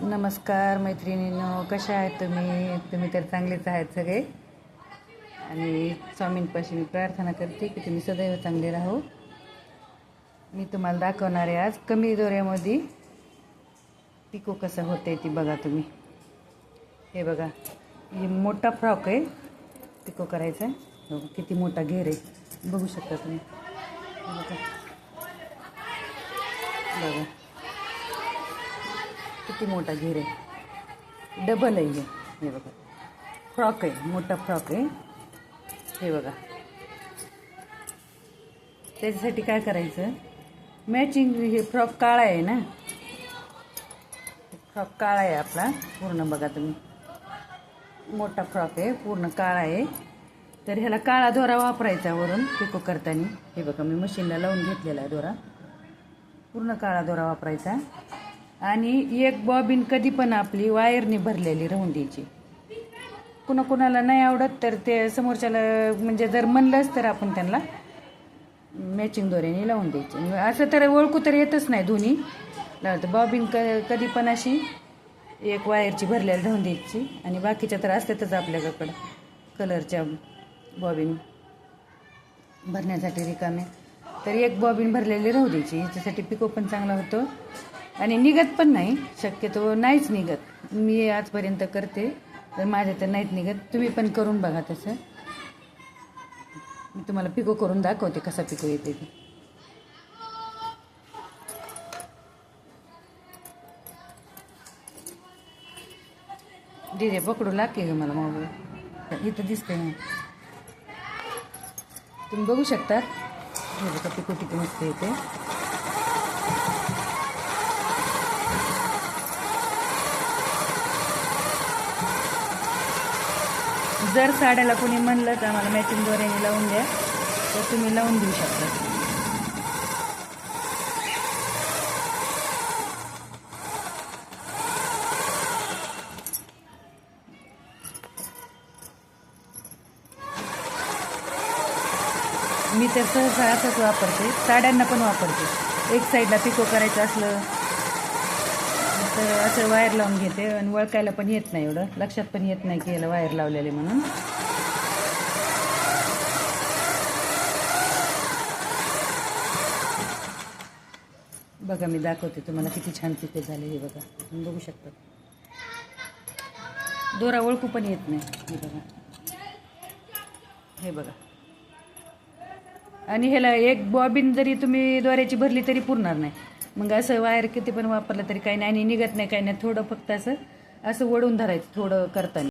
नमस्कार मैत्रिणीनं कशा आहेत तुम्ही? तुम्ही तर चांगलेच आहेत सगळे. आणि स्वामींपाशी मी प्रार्थना करते की तुम्ही सदैव चांगले राहो. मी तुम्हाला दाखवणार आहे आज कमी दोऱ्यामध्ये पिको कसं होते ती बघा तुम्ही. हे बघा हे मोठा फ्रॉक आहे. पिको करायचा आहे. बघा किती मोठा घेर आहे. बघू शकता तुम्ही. बघा. बघा. किती मोठा घेर आहे? डबल आहे हे. हे बघा. फ्रॉक आहे. मोठा फ्रॉक आहे. हे बघा. त्याच्यासाठी काय करायचं? मॅचिंग हे फ्रॉक काळा आहे ना? फ्रॉक काळा आहे आपला. पूर्ण बघा तुम्ही. मोठा फ्रॉक आहे. पूर्ण काळा आहे. तर ह्याला काळा दोरा वापरायचा वरून पिको करताना. हे बघा मी मशीनला लावून घेतलेला आहे दोरा. पूर्ण काळा दोरा वापरायचा. आणि एक बॉबिन कधी पण आपली वायरने भरलेली राहून द्यायची. कुणा कुणाला नाही आवडत तर ते समोरच्याला म्हणजे जर म्हणलंच तर आपण त्यांना मॅचिंग दोऱ्याने लावून द्यायची. असं तर ओळखू तर येतच नाही दोन्ही. लावतं बॉबिन क कधी पण अशी एक वायरची भरलेली राहून द्यायची. आणि बाकीच्या तर असतातच आपल्याकडं. कलरच्या बॉबिन भरण्यासाठी रिकामे. तर एक बॉबिन भरलेली राहू द्यायची. याच्यासाठी पिको पण चांगला होतो. आणि निघत पण नाही शक्यतो नाहीच निघत. मी आजपर्यंत करते तर माझ्या तर नाहीत निघत. तुम्ही पण करून बघा तसं. मी तुम्हाला पिको करून दाखवते कसा पिको येते ते. दिदे पकडू लागते ग मला मोबाईल? इथं दिसते ना. तुम्ही बघू शकता. पिको किती मस्त येते जर साड्याला कोणी म्हणलं तर आम्हाला मॅचिंग दोऱ्याने लावून द्या. तर तुम्ही लावून देऊ शकता. मी तर सहसा असंच वापरते. साड्यांना पण वापरते. एक साईडला पिको करायचं असलं तर असं वायर लावून घेते आणि वळकायला पण येत नाही एवढं. लक्षात पण येत नाही की याला वायर लावलेले म्हणून. बघा मी दाखवते तुम्हाला किती छान पिके झाले हे बघा. तुम्ही बघू शकता. दोरा ओळखू पण येत नाही. हे बघा. हे बघा. आणि ह्याला एक बॉबिन जरी तुम्ही दोऱ्याची भरली तरी पुरणार नाही. मग असं वायर किती पण वापरलं तरी काही नाही आणि निघत नाही काही नाही. थोडं फक्त असं असं वळून धरायचं थोडं करताना.